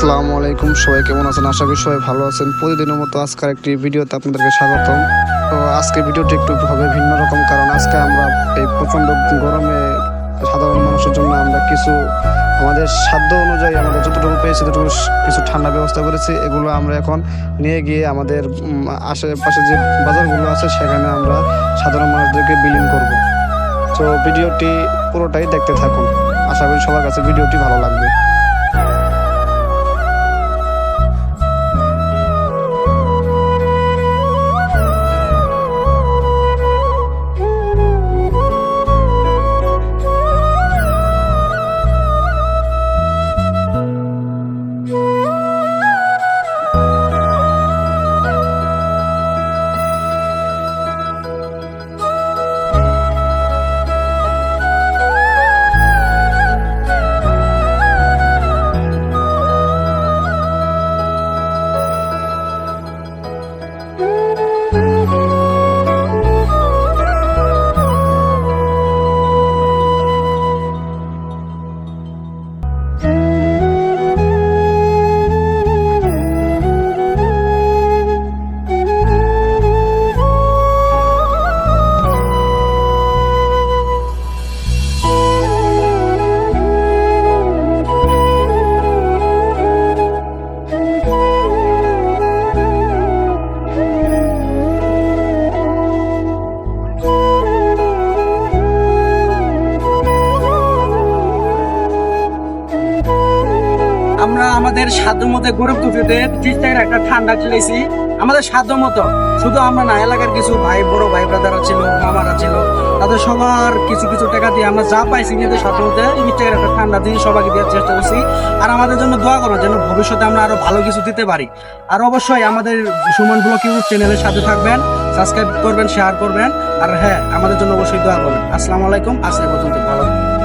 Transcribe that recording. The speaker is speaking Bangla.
আসসালামু আলাইকুম। সবাই কেমন আছেন? আশা করি সবাই ভালো আছেন। প্রতিদিনের মতো আজকের একটি ভিডিওতে আপনাদেরকে স্বাগতম। তো আজকে ভিডিওটি একটু হবে ভিন্ন রকম, কারণ আজকে আমরা এই প্রচণ্ড গরমে সাধারণ মানুষের জন্য আমরা কিছু আমাদের সাধ্য অনুযায়ী আমাদের যতটুকু পেয়েছি, ততটুকু কিছু ঠান্ডা ব্যবস্থা করেছি। এগুলো আমরা এখন নিয়ে গিয়ে আমাদের আশেপাশে যে বাজারগুলো আছে, সেখানে আমরা সাধারণ মানুষদেরকে বিলীন করব। তো ভিডিওটি পুরোটাই দেখতে থাকুন। আশা করি সবার কাছে ভিডিওটি ভালো লাগবে। Ooh. আমরা আমাদের সাধ্য মতো গরিব দুঃখীদের ত্রিশ একটা ঠান্ডা খেলেছি। আমাদের সাধ্য মতো। শুধু আমরা না, এলাকার কিছু ভাই, বড় ভাই ব্রাদাররা ছিল মামারা ছিল তাদের সবার কিছু কিছু টাকা দিয়ে আমরা যা পাইছি কিন্তু সাধ্য মতো ত্রিশ একটা ঠান্ডা দিয়ে সবাইকে দেওয়ার চেষ্টা করছি। আর আমাদের জন্য দোয়া করো যেন ভবিষ্যতে আমরা আরও ভালো কিছু দিতে পারি। আর অবশ্যই আমাদের সুমন ব্লক ইউটিউব চ্যানেলের সাথে থাকবেন সাবস্ক্রাইব করবেন শেয়ার করবেন। আর হ্যাঁ আমাদের জন্য অবশ্যই দোয়া করবেন। আসসালামু আলাইকুম আজকে পর্যন্ত ভালো থাকবেন।